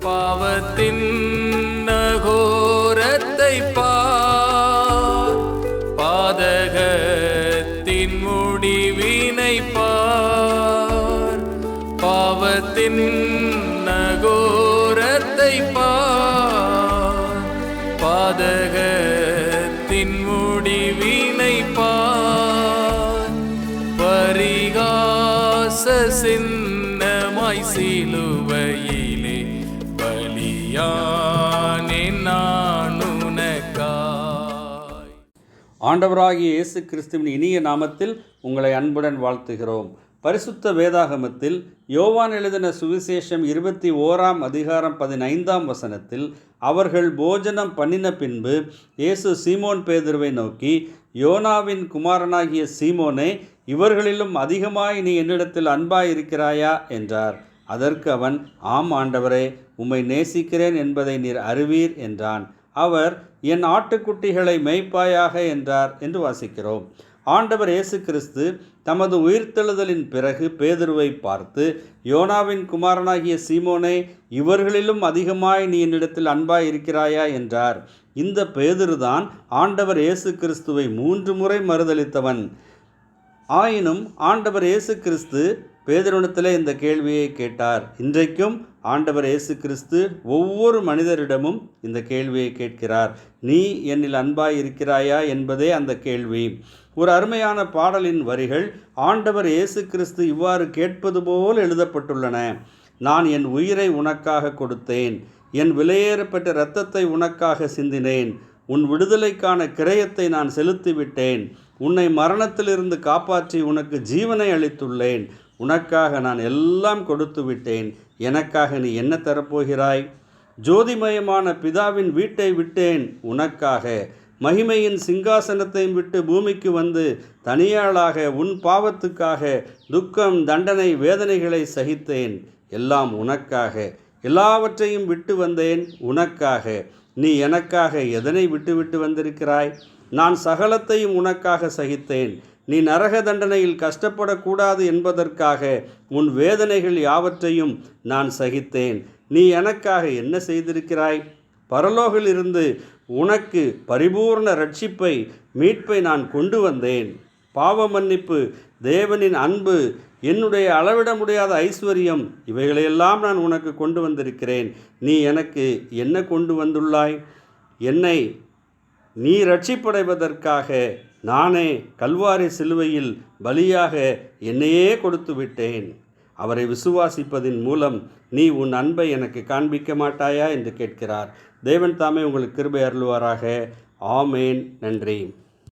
பாவத்தின் நகோரத்தை பார். பாதகத்தின் முடிவினை பார். பாவத்தின் நகோரத்தை பார். பாதகத்தின் முடிவினை பார். பரிகாச சின்னமாய் சிலுவையிலே நான் உனக்காய். ஆண்டவராகிய இயேசு கிறிஸ்துவின் இனிய நாமத்தில் உங்களை அன்புடன் வாழ்த்துகிறோம். பரிசுத்த வேதாகமத்தில் யோவான் எழுதின சுவிசேஷம் இருபத்தி ஓராம் அதிகாரம் பதினைந்தாம் வசனத்தில் அவர்கள் போஜனம் பண்ணின பின்பு இயேசு சீமோன் பேதுருவை நோக்கி யோனாவின் குமாரனாகிய சீமோனே இவர்களிலும் அதிகமாய் நீ என்னிடத்தில் அன்பாயிருக்கிறாயா? என்றார். அதற்கு அவன் ஆம் ஆண்டவரே உம்மை நேசிக்கிறேன் என்பதை நீர் அறிவீர் என்றான். அவர் என் ஆட்டுக்குட்டிகளை மேய்ப்பாயாக என்றார் என்று வாசிக்கிறோம். ஆண்டவர் இயேசு கிறிஸ்து தமது உயிர்த்தெழுதலின் பிறகு பேதுருவை பார்த்து யோனாவின் குமாரனாகிய சீமோனே இவர்களிலும் அதிகமாய் நீ என்னிடத்தில் அன்பாய் இருக்கிறாயா? என்றார். இந்த பேதுருதான் ஆண்டவர் இயேசு கிறிஸ்துவை மூன்று முறை மறுதளித்தவன் ஆயினும் ஆண்டவர் இயேசு கிறிஸ்து பேதரிடத்தில் இந்த கேள்வியை கேட்டார். இன்றைக்கும் ஆண்டவர் இயேசு கிறிஸ்து ஒவ்வொரு மனிதரிடமும் இந்த கேள்வியை கேட்கிறார். நீ என்னில் அன்பாய் இருக்கிறாயா என்பதே அந்த கேள்வி. ஒரு அருமையான பாடலின் வரிகள் ஆண்டவர் இயேசு கிறிஸ்து இவ்வாறு கேட்பது போல் எழுதப்பட்டுள்ளன. நான் என் உயிரை உனக்காக கொடுத்தேன். என் விலையேறப்பட்ட இரத்தத்தை உனக்காக சிந்தினேன். உன் விடுதலைக்கான கிரயத்தை நான் செலுத்திவிட்டேன். உன்னை மரணத்திலிருந்து காப்பாற்றி உனக்கு ஜீவனை அளித்துள்ளேன். உனக்காக நான் எல்லாம் கொடுத்து விட்டேன். எனக்காக நீ என்ன தரப்போகிறாய்? ஜோதிமயமான பிதாவின் வீட்டை விட்டேன். உனக்காக மகிமையின் சிங்காசனத்தை விட்டு பூமிக்கு வந்து தனியாளாக உன் பாவத்துக்காக துக்கம் தண்டனை வேதனைகளை சகித்தேன். எல்லாம் உனக்காக. எல்லாவற்றையும் விட்டு வந்தேன். உனக்காக. நீ எனக்காக எதனை விட்டுவிட்டு வந்திருக்கிறாய்? நான் சகலத்தையும் உனக்காக சகித்தேன். நீ நரக தண்டனையில் கஷ்டப்படக்கூடாது என்பதற்காக உன் வேதனைகள் யாவற்றையும் நான் சகித்தேன். நீ எனக்காக என்ன செய்திருக்கிறாய்? பரலோகிலிருந்து உனக்கு பரிபூர்ண ரட்சிப்பை மீட்பை நான் கொண்டு வந்தேன். பாவ மன்னிப்பு தேவனின் அன்பு என்னுடைய அளவிட முடியாத ஐஸ்வர்யம் இவைகளையெல்லாம் நான் உனக்கு கொண்டு வந்திருக்கிறேன். நீ எனக்கு என்ன கொண்டு வந்துள்ளாய்? என்னை நீ ரட்சிப்படைவதற்காக நானே கல்வாரி சிலுவையில் பலியாக என்னையே கொடுத்து விட்டேன். அவரை விசுவாசிப்பதின் மூலம் நீ உன் அன்பை எனக்கு காண்பிக்க மாட்டாயா? என்று கேட்கிறார். தேவன் தாமே உங்களுக்கு கிருபை அருள்வாராக. ஆமேன். நன்றி.